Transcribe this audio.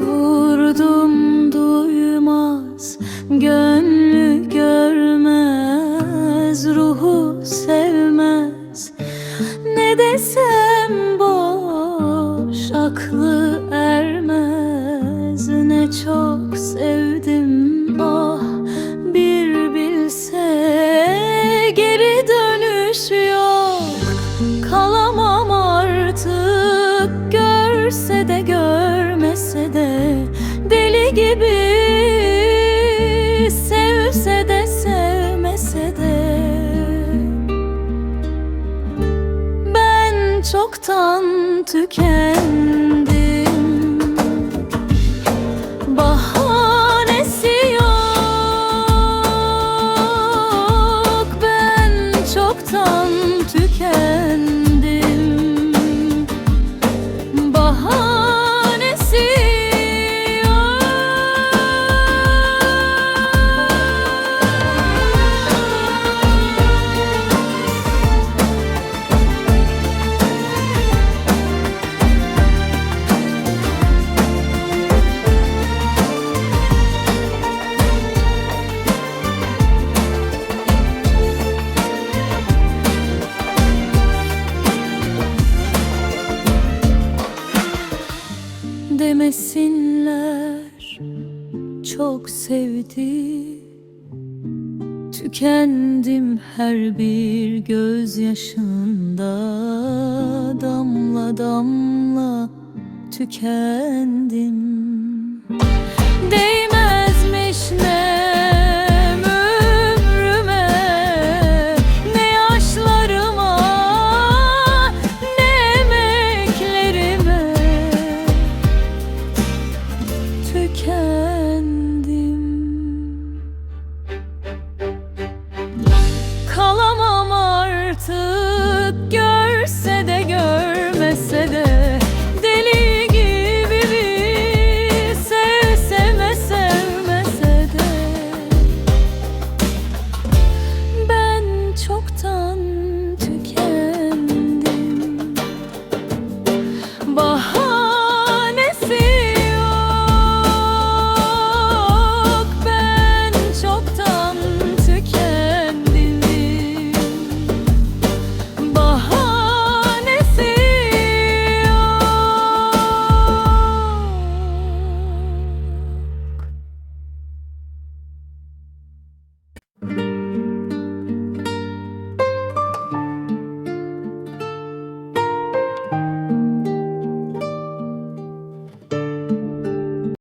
Vurdum duymaz Gönlü görmez Ruhu sev gibi Sevse de sevmese de. Ben çoktan tükendim Demesinler çok sevdi. Tükendim her bir gözyaşında Damla damla tükendim tükendim Kalamam artık.